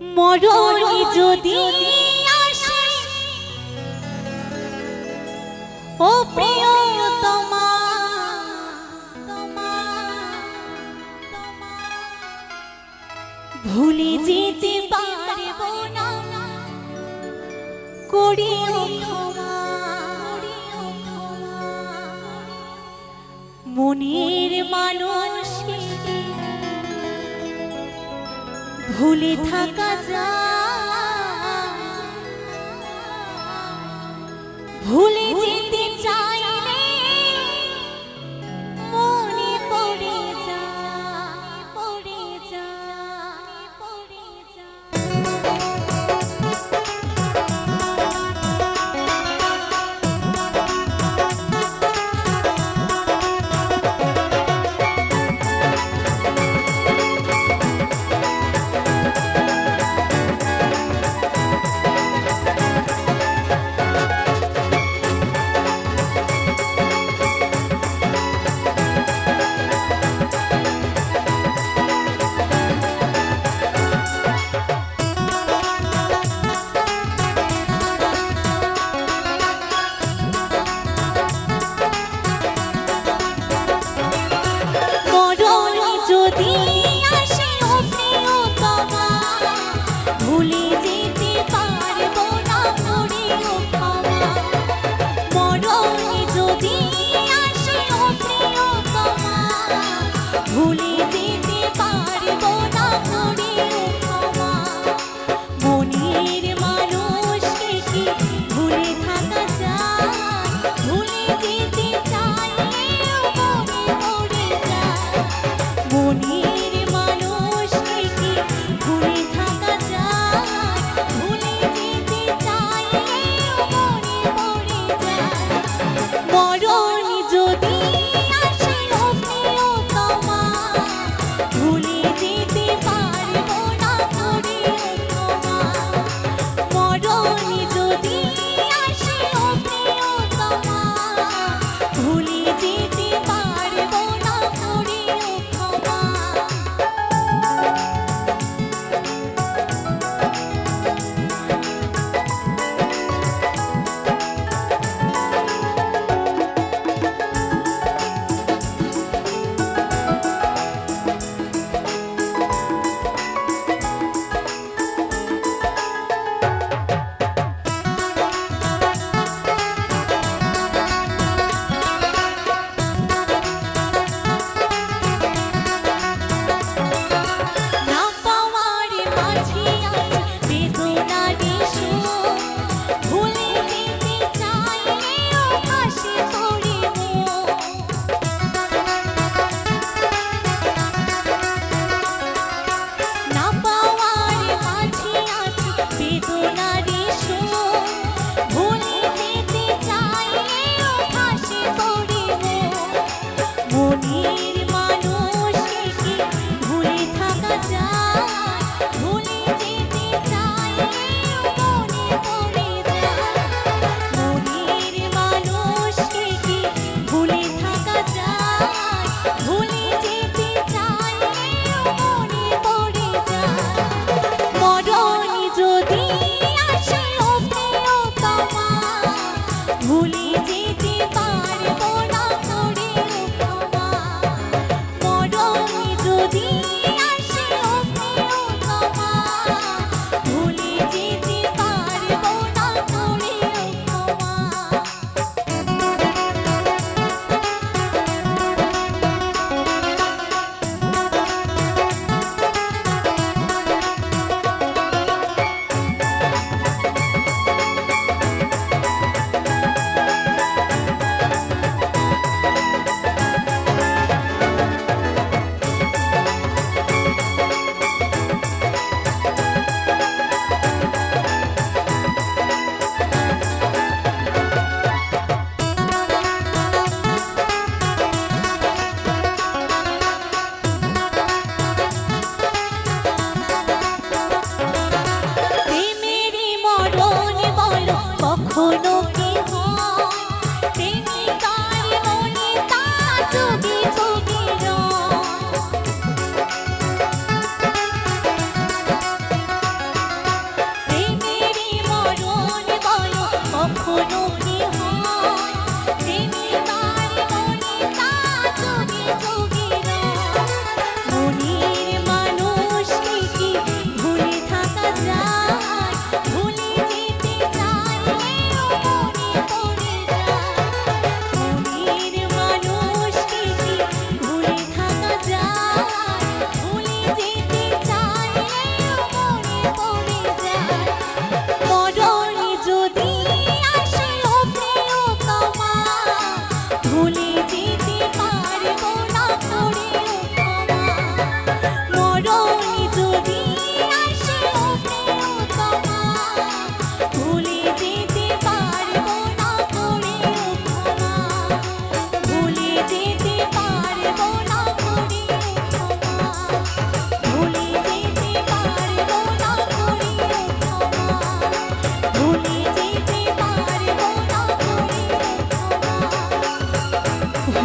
মরণি যদি আসে। ও প্রিয় তোমা ভুলে যেতে পারব না। করিও মনের মানুষ ভুলে থাকা যায় ভুলে যেতে 宝贝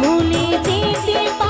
ভুলে যেতে পারি